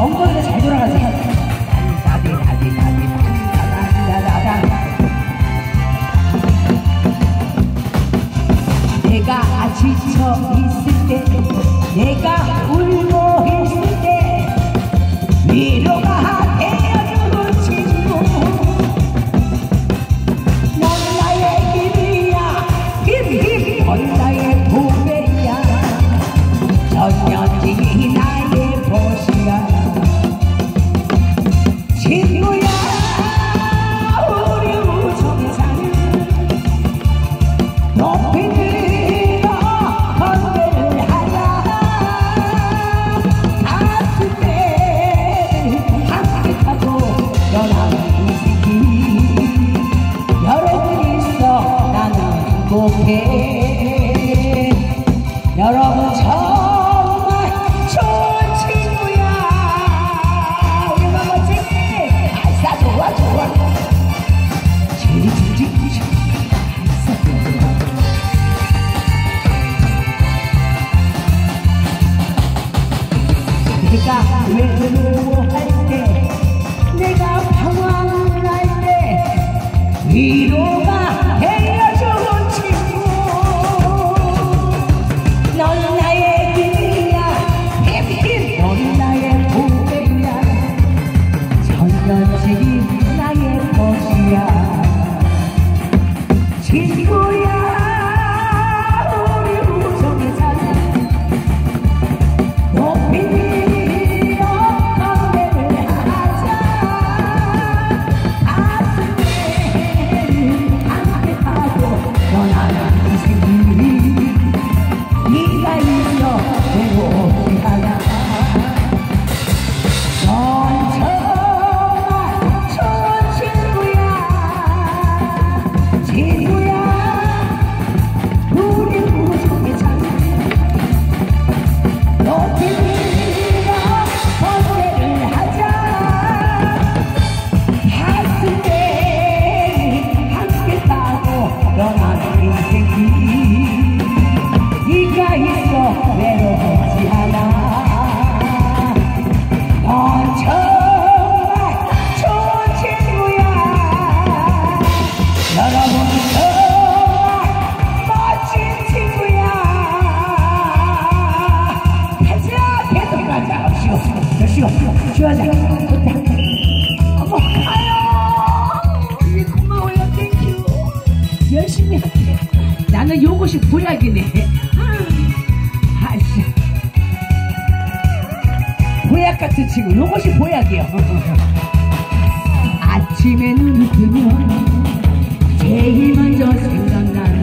엉거리가 잘 돌아가지. 나비, 나비, 나비, 내가 지쳐 있을 때, 내가 okay 보약같은 친구. 요것이 보약이요. 아침에 눈이 뜨면 제일 먼저 생각나는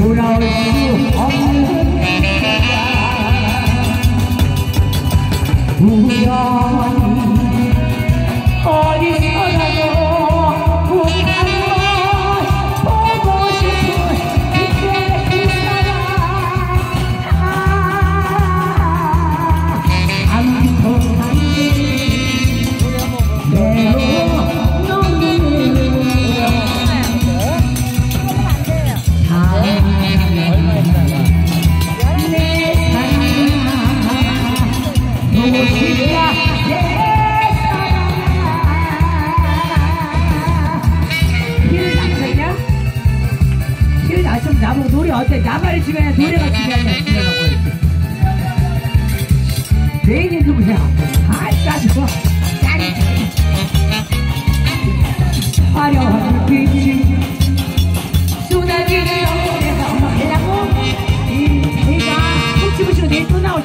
돌아올 수 없는 우연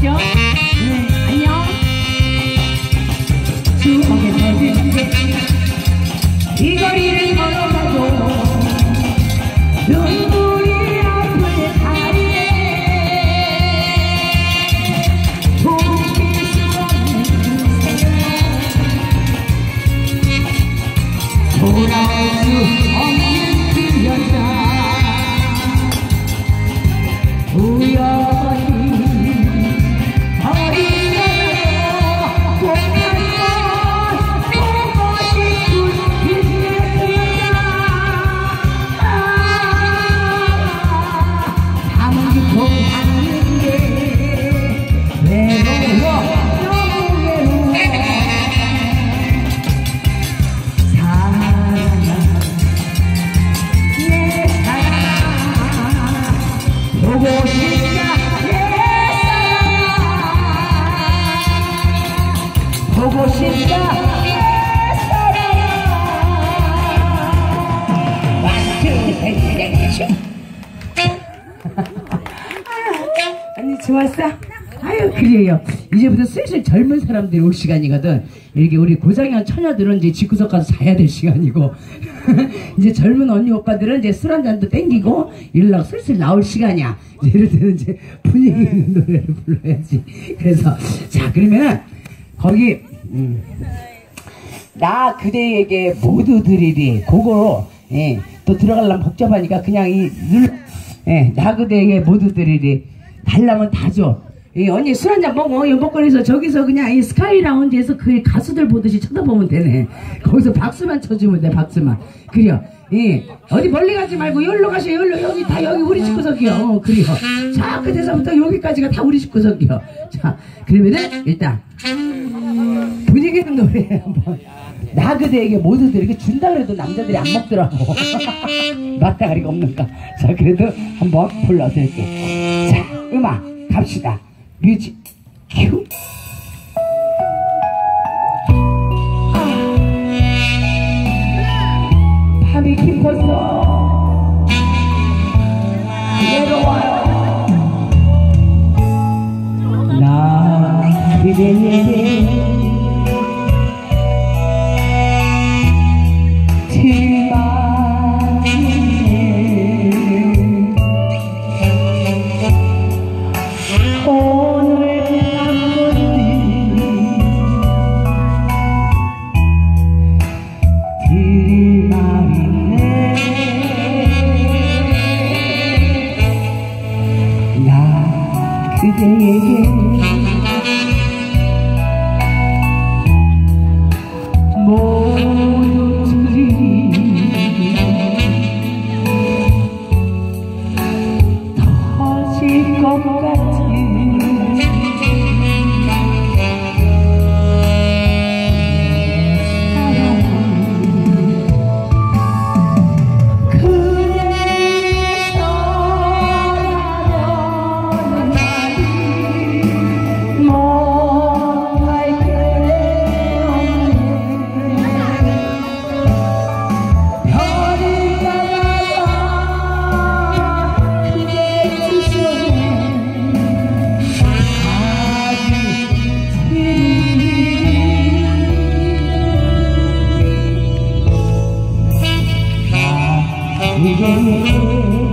내 그래요. 이제부터 슬슬 젊은 사람들이 올 시간이거든. 이렇게 우리 고장형 처녀들은 이제 집구석 가서 자야 될 시간이고. 이제 젊은 언니 오빠들은 이제 술 한 잔도 땡기고 일락 슬슬 나올 시간이야. 이럴 때는 이제 분위기 있는 노래를 불러야지. 그래서 자 그러면 거기 음, 나 그대에게 모두 드리리. 그거 예, 또 들어가려면 복잡하니까 그냥 이 눌러. 예, 나 그대에게 모두 드리리. 달라면 다 줘 예, 언니 술 한잔 먹어. 이 먹거리에서 저기서 그냥 이 스카이 라운지에서 그 가수들 보듯이 쳐다보면 되네. 거기서 박수만 쳐주면 돼 박수만. 그래요. 예, 어디 멀리 가지 말고 여기로 가셔 여기로 여기 다 여기 우리 집 구석이요. 어, 그래요. 자 끝에서부터 여기까지가 다 우리 집 구석이요. 자 그러면은 일단 분위기 있는 노래 한번 나 그대에게 모두들 이렇게 준다 그래도 남자들이 안 먹더라고. 맞다가리가 없는가? 자 그래도 한번 불러드릴게 자 음악 갑시다 뮤직 큐 밤이 깊어서 외로워요. 나 그대에게 나그 나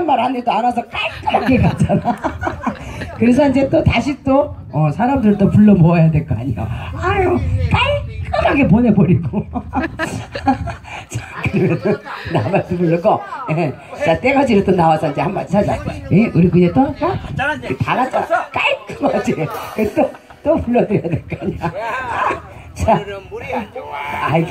다른 말안 해도 알아서 깔끔하게 갔잖아. 그래서 이제 또 다시 또 어, 사람들 또 불러 모아야 될 거 아니야. 아유 깔끔하게 보내버리고. 자 그러면 나만도 부르고 예. 자 때가지로 또 나와서 이제 한번 찾아. 예? 우리 그냥 또 어? 다 갔잖아 깔끔하지. 그래서 또, 또 불러드려야 될 거 아니야. 자. 물이 안 좋아. 괜